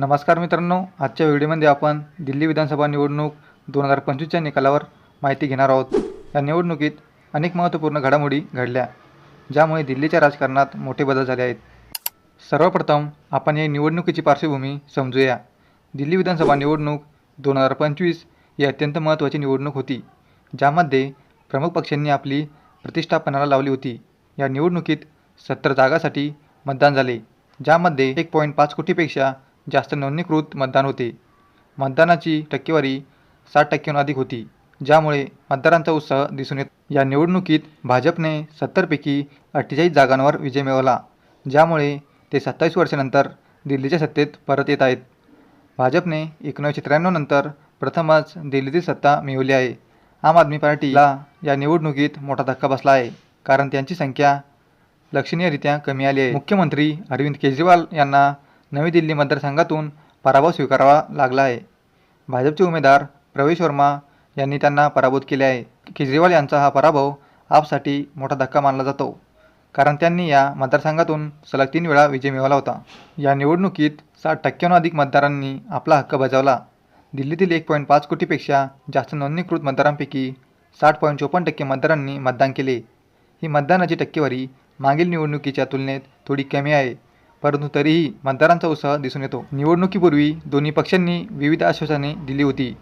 नमस्कार मित्रांनो आजच्या व्हिडिओमध्ये आपण दिल्ली विधानसभा निवडणूक दोन हजार पंचवीसच्या निकालावर माहिती घेणार आहोत. या निवडणुकीत अनेक महत्त्वपूर्ण घडामोडी घडल्या ज्यामुळे दिल्लीच्या राजकारणात मोठे बदल झाले आहेत. सर्वप्रथम आपण या निवडणुकीची पार्श्वभूमी समजूया. दिल्ली विधानसभा निवडणूक दोन हजार पंचवीस ही अत्यंत महत्त्वाची निवडणूक होती ज्यामध्ये प्रमुख पक्षांनी आपली प्रतिष्ठापनाला लावली होती. या निवडणुकीत सत्तर जागासाठी मतदान झाले ज्यामध्ये एक पॉईंट पाच कोटीपेक्षा जास्त नोंदणीकृत मतदान होते. मतदानाची टक्केवारी साठ टक्क्यांहून अधिक होती. ज्यामुळे मतदारांचा उत्साह दिसून येत. या निवडणुकीत भाजपने सत्तरपैकी अठ्ठेचाळीस जागांवर विजय मिळवला. ज्यामुळे ते सत्तावीस वर्षानंतर दिल्लीच्या सत्तेत परत येत आहेत. भाजपने एकोणीसशे त्र्याण्णव नंतर प्रथमच दिल्लीतील सत्ता मिळवली आहे. आम आदमी पार्टीला या निवडणुकीत मोठा धक्का बसला आहे. कारण त्यांची संख्या लक्षणीयरित्या कमी आली आहे. मुख्यमंत्री अरविंद केजरीवाल यांना नवी दिल्ली मतदारसंघातून पराभव स्वीकारावा लागला आहे. भाजपचे उमेदवार प्रवेश वर्मा यांनी त्यांना पराभूत केले आहे. केजरीवाल यांचा हा पराभव आपसाठी मोठा धक्का मानला जातो कारण त्यांनी या मतदारसंघातून सलग तीन वेळा विजय मिळवला होता. या निवडणुकीत साठ टक्क्यांहून अधिक मतदारांनी आपला हक्क बजावला. दिल्लीतील एक पॉईंट पाच कोटीपेक्षा जास्त नोंदणीकृत मतदारांपैकी साठ पॉईंट चोपन्न टक्के मतदारांनी मतदान केले. ही मतदानाची टक्केवारी मागील निवडणुकीच्या तुलनेत थोडी कमी आहे. परंतु तरीही मतदारांचा उत्साह दिसून येतो. निवडणुकीपूर्वी दोन्ही पक्षांनी विविध आश्वासने दिली होती.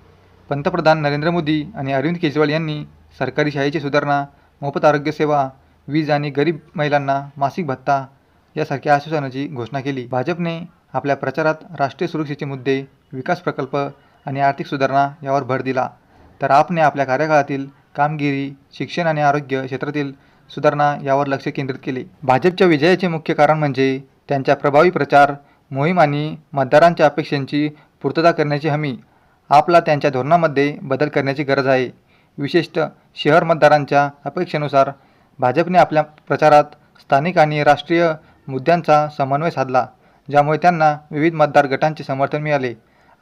पंतप्रधान नरेंद्र मोदी आणि अरविंद केजरीवाल यांनी सरकारी शाळेची सुधारणा मोफत आरोग्यसेवा वीज आणि गरीब महिलांना मासिक भत्ता यासारख्या आश्वासनाची घोषणा केली. भाजपने आपल्या प्रचारात राष्ट्रीय सुरक्षेचे मुद्दे विकास प्रकल्प आणि आर्थिक सुधारणा यावर भर दिला. तर आपने आपल्या कार्यकाळातील कामगिरी शिक्षण आणि आरोग्य क्षेत्रातील सुधारणा यावर लक्ष केंद्रित केले. भाजपच्या विजयाचे मुख्य कारण म्हणजे त्यांच्या प्रभावी प्रचार मोहीम आणि मतदारांच्या अपेक्षांची पूर्तता करण्याची हमी आपला त्यांच्या धोरणामध्ये बदल करण्याची गरज आहे. विशेषतः शहर मतदारांच्या अपेक्षेनुसार भाजपने आपल्या प्रचारात स्थानिक आणि राष्ट्रीय मुद्द्यांचा समन्वय साधला ज्यामुळे त्यांना विविध मतदार गटांचे समर्थन मिळाले.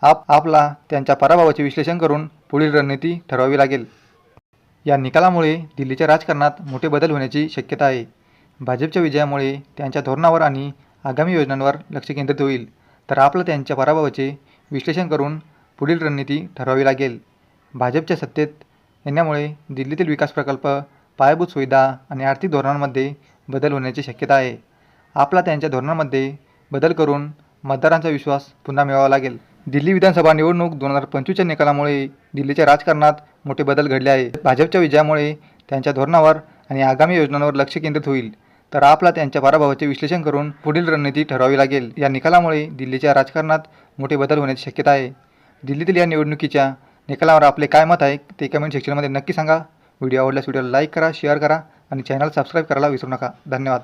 आप आपला त्यांच्या पराभवाचे विश्लेषण करून पुढील रणनीती ठरवावी लागेल. या निकालामुळे दिल्लीच्या राजकारणात मोठे बदल होण्याची शक्यता आहे. भाजपच्या विजयामुळे त्यांच्या धोरणावर आणि आगामी योजनांवर लक्ष केंद्रित होईल तर आपलं त्यांच्या पराभवाचे विश्लेषण करून पुढील रणनीती ठरवावी लागेल. भाजपच्या सत्तेत येण्यामुळे दिल्लीतील विकास प्रकल्प पायाभूत सुविधा आणि आर्थिक धोरणांमध्ये बदल होण्याची शक्यता आहे. आपला त्यांच्या धोरणांमध्ये बदल करून मतदारांचा विश्वास पुन्हा मिळवावा लागेल. दिल्ली विधानसभा निवडणूक दोन हजार पंचवीसच्या निकालामुळे दिल्लीच्या राजकारणात मोठे बदल घडले आहे भाजपच्या विजयामुळे त्यांच्या धोरणावर आणि आगामी योजनांवर लक्ष केंद्रित होईल. तर आपला त्यांच्या पराभवाचे विश्लेषण करून पुढील रणनीती ठरवावी लागेल. या निकालामुळे दिल्लीच्या राजकारणात मोठे बदल होण्याची शक्यता आहे. दिल्लीतील या निवडणुकीच्या निकालावर आपले काय मत आहे ते कमेंट सेक्शनमध्ये नक्की सांगा. व्हिडिओ आवडल्यास व्हिडिओला लाईक करा शेअर करा आणि चॅनल सबस्क्राईब करायला विसरू नका. धन्यवाद.